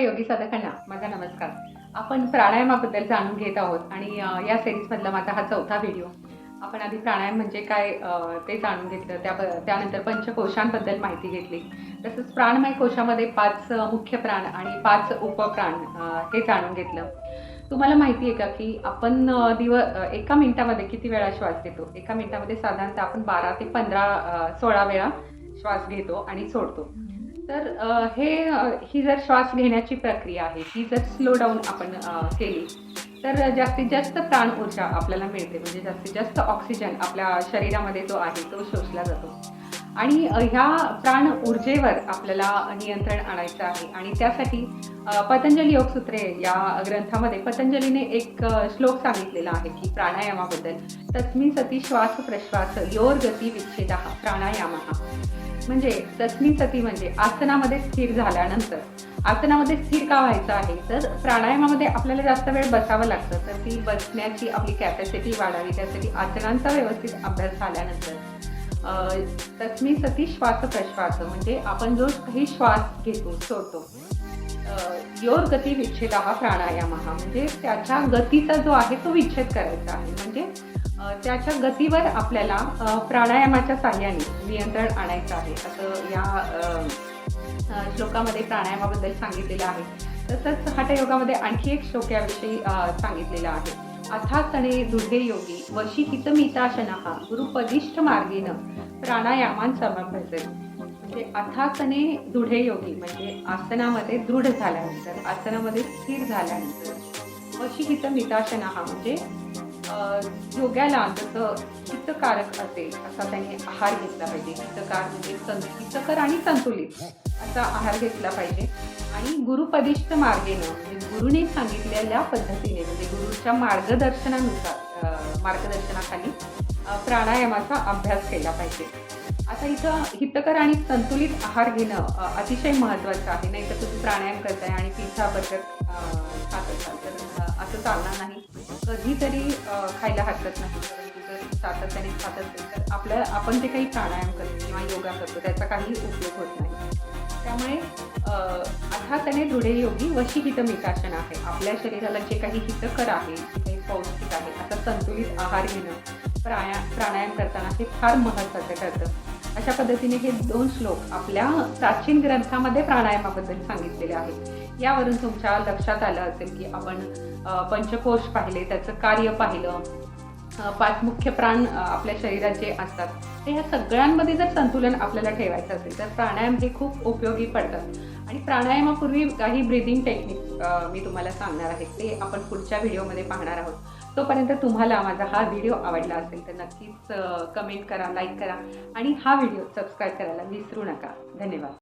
योगी साधकांना माझा नमस्कार. आपण प्राणायामाबद्दल जाणून घेत आहोत आणि या सिरीजमधला माझा हा चौथा व्हिडिओ आपण आधी प्राणायाम म्हणजे काय ते जाणून घेतलं. त्या त्यानंतर पंचकोशांबद्दल माहिती घेतली. तसंच प्राणमय कोशामध्ये पाच मुख्य प्राण आणि पाच उपप्राण हे जाणून घेतलं. तुम्हाला माहिती आहे का की आपण दिवस दिव एका मिनिटामध्ये किती वेळा श्वास घेतो? एका मिनिटामध्ये साधारणतः आपण बारा ते पंधरा सोळा वेळा श्वास घेतो आणि सोडतो. तर हे ही जर श्वास घेण्याची प्रक्रिया आहे ही जर स्लो डाऊन आपण केली तर जास्तीत जास्त प्राण ऊर्जा आपल्याला मिळते. म्हणजे जास्तीत जास्त ऑक्सिजन आपल्या शरीरामध्ये जो आहे तो शोषला जातो. आणि ह्या प्राण ऊर्जेवर आपल्याला नियंत्रण आणायचं आहे. आणि त्यासाठी पतंजली योगसूत्रे या ग्रंथामध्ये पतंजलीने एक श्लोक सांगितलेला आहे की प्राणायामाबद्दल. तस्मिन सती श्वास प्रश्वास योर गती विच्छेदा प्राणायाम. म्हणजे तस्मिन सती म्हणजे आसनामध्ये स्थिर झाल्यानंतर. आसनामध्ये स्थिर का व्हायचं आहे? तर प्राणायामामध्ये आपल्याला जास्त वेळ बसावं लागतं. तर ती बसण्याची आपली कॅपॅसिटी वाढावी. त्यासाठी आसनांचा व्यवस्थित अभ्यास झाल्यानंतर. तस्मी सती श्वास प्रश्वास म्हणजे आपण जो काही श्वास घेतो सोडतो. योर गती विच्छेद हा प्राणायाम. हा म्हणजे त्याच्या गतीचा जो आहे तो विच्छेद करायचा आहे. म्हणजे त्याच्या गतीवर आपल्याला प्राणायामाच्या साह्याने नियंत्रण आणायचं आहे. असं या श्लोकामध्ये प्राणायामाबद्दल सांगितलेलं आहे. तसंच हठयोगामध्ये आणखी एक श्लोक याविषयी सांगितलेला आहे. अथासणे दुर्गे योगी वशी हितमिताशनः गुरुपदिष्ठ मार्गेन प्राणायामान समभ्यसेल म्हणजे अथासने दृढे योगी म्हणजे आसनामध्ये दृढ झाल्यानंतर आसनामध्ये स्थिर झाल्यानंतर वशी हितमिताशनः म्हणजे योग्याला जसं हितकारक असेल असा त्याने आहार घेतला पाहिजे. हितकार म्हणजे संत हितकर आणि संतुलित असा आहार घेतला पाहिजे. आणि गुरुपदिष्ट मार्गेनं म्हणजे गुरुने सांगितलेल्या पद्धतीने म्हणजे गुरुच्या मार्गदर्शनानुसार मार्गदर्शनाखाली प्राणायामाचा अभ्यास केला पाहिजे. आता इथं हितकर आणि संतुलित आहार घेणं अतिशय महत्त्वाचं आहे. नाही तर तुम्ही प्राणायाम करताय आणि पिझ्झा बर्गर खात असाल तर असं चालणार नाही. कधीतरी खायला हरकत नाही. परंतु जर सातत्याने खात असेल तर आपल्या आपण जे काही प्राणायाम करतो किंवा योगा करतो त्याचा काही उपयोग होत नाही. त्यामुळे अ, अर्थातने दृढे योगी वशी हितमिकाशन आहे. आपल्या शरीराला जे काही हितकर आहे जे काही पौष्टिक आहे असा संतुलित आहार घेणं प्राणा प्राणायाम करताना हे फार महत्त्वाचं ठरतं. अशा पद्धतीने हे दोन श्लोक आपल्या प्राचीन ग्रंथामध्ये प्राणायामाबद्दल सांगितलेले आहेत. यावरून तुमच्या लक्षात आलं असेल की आपण पंचकोश पाहिले त्याचं कार्य पाहिलं. पाच मुख्य प्राण आपल्या शरीरात जे असतात. ते ह्या सगळ्यांमध्ये जर संतुलन आपल्याला ठेवायचं असेल तर प्राणायाम हे खूप उपयोगी पडतं आणि प्राणायामापूर्वी काही ब्रिदिंग टेक्निक मी तुम्हाला सांगणार आहे. ते आपण पुढच्या व्हिडिओमध्ये पाहणार आहोत. तोपर्यंत तुम्हाला माझा हा व्हिडिओ आवडला असेल तर नक्कीच कमेंट करा लाईक करा. आणि हा व्हिडिओ सबस्क्राईब करायला विसरू नका. धन्यवाद.